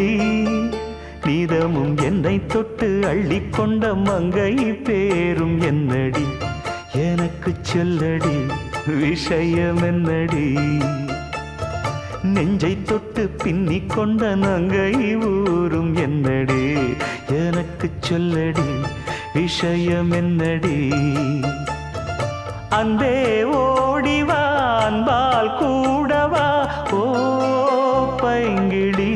கிளி நீதமும் என்னை தொட்டு அள்ளிக்கொண்ட மங்கை பேரும் என்னடி. எனக்கு சொல்லடி விஷயம் என்னடி நெஞ்சை தொட்டு பின்னிக் கொண்ட நங்கை ஊரும் என்னடி. எனக்கு சொல்லடி விஷயம் என்னடி அந்தே ஓடிவான் கூடவா ஓ பைங்கிழி.